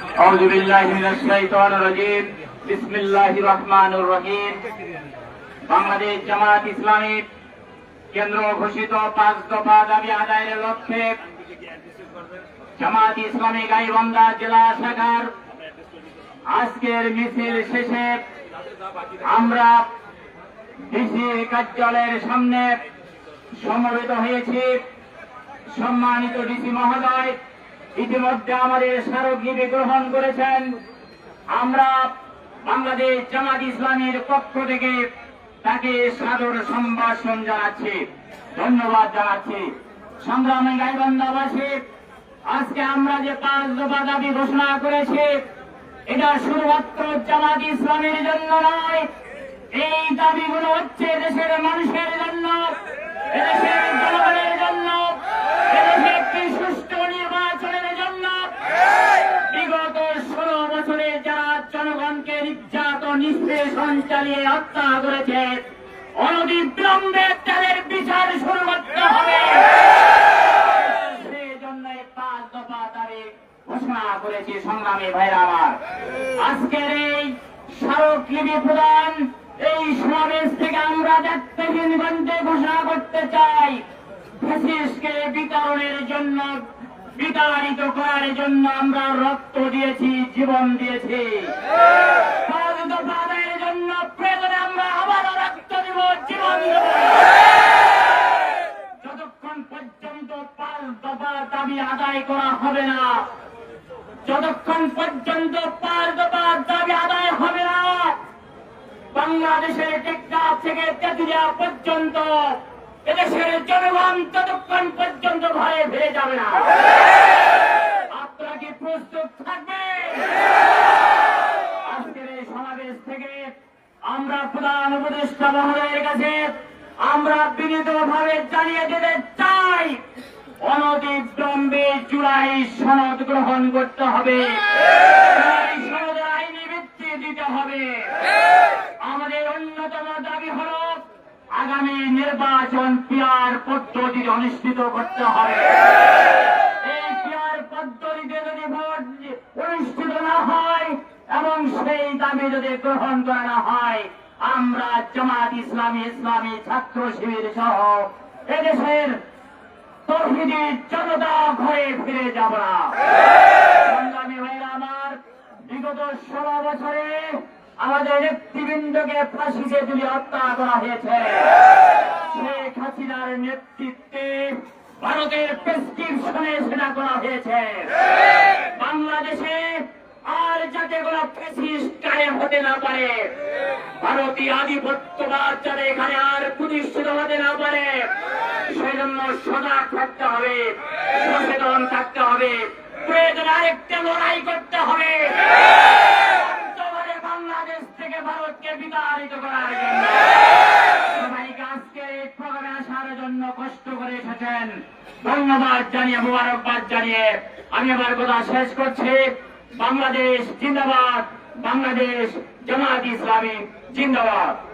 أعوذ بالله من الشيطان الرجيم بسم الله الرحمن الرحيم বাংলাদেশ জামাত ইসলামী কেন্দ্র ঘোষিত পাঁচ দফা দাবি আদায়ের লক্ষ্যে জামাত ইসলামী গাইবান্ধা জেলা শাখার আজকের মিছিল শেষে আমরা ডিসি কার্যালয়ের সামনে সমবেত হয়েছি সম্মানিত ডিসি মহোদয় ইতিমধ্যে আমাদের স্মারকলিপি গ্রহণ করেছেন। আমরা বাংলাদেশ জামাত ইসলামের পক্ষ থেকে তাকে সাদর সম্ভাষণ জানাচ্ছি, ধন্যবাদ জানাচ্ছি। সংগ্রামী গাইবান্ধাবাসী, আজকে আমরা যে পাঁচ দফা দাবি ঘোষণা করেছি, এটা শুধুমাত্র জামাত ইসলামের জন্য নয়, এই দাবিগুলো হচ্ছে দেশের মানুষের জন্য, এদেশের জনগণের নিষ্পেষণ চালিয়ে হত্যা করেছে। অনতিবিলম্বে তাদের বিচার শুরু করতে হবে। ঘোষণা করতে চাই বিতরণের জন্য, বিতাড়িত করার জন্য আমরা রক্ত দিয়েছি, জীবন দিয়েছি পাঁচ দফা আদায়ের জন্য প্রয়োজনে আমরা আবারও রক্ত দিব জীবন দেব যতক্ষণ পর্যন্ত পাঁচ যতক্ষণ পর্যন্ত পাঁচ দফা দাবি আদায় হবে না, বাংলাদেশের টেকনাফ থেকে তেতুলিয়া পর্যন্ত, এদেশের জনগণ ততক্ষণ পর্যন্ত ভয়ে ফিরে যাবে না। আপনারা প্রস্তুত থাকবেন? আজকের এই সমাবেশ থেকে আমরা প্রধান উপদেষ্টা মহোদয়ের কাছে আমরা বিনীতভাবে জানিয়ে দিতে চাই অনতিবিলম্বে জুলাই সনদ গ্রহণ করতে হবে। সনদের আইনি ভিত্তি দিতে হবে। আমাদের অন্যতম দাবি হল আগামী নির্বাচন পিয়ার পদ্ধতিতে অনুষ্ঠিত করতে হবে। এই পিয়ার পদ্ধতিতে যদি ভোট অনুষ্ঠিত না হয় এবং সেই দাবি যদি গ্রহণ করা না হয় আমরা জামাত ইসলামী ইসলামী ছাত্র শিবির সহ এদেশের তহিদি জনতা ঘরে ফিরে যাব না। সংগ্রামী ভাইরা আমার, বিগত ষোলো বছরে আমাদের নেতৃবৃন্দকে ফাঁসিতে তুলে হত্যা করা হয়েছে। শেখ হাসিনার নেতৃত্বে ভারতের প্রেসক্রিপশনে সেটা করা হয়েছে। বাংলাদেশে আর যাতে কোন কায়েম হতে না পারে, ভারতীয় আধিপত্যবাদ যাতে এখানে আর প্রতিষ্ঠিত হতে না পারে সেজন্য সজাগ থাকতে হবে, সচেতন থাকতে হবে। প্রয়োজনে আরেকটা লড়াই করতে হবে। বাংলাদেশ থেকে ভারতকে বিতাড়িত করার জন্য। জন্য জানিয়ে জানিয়ে। আমি শেষ করছি। বাংলাদেশ জিন্দাবাদ, বাংলাদেশ জামাত ইসলামী জিন্দাবাদ।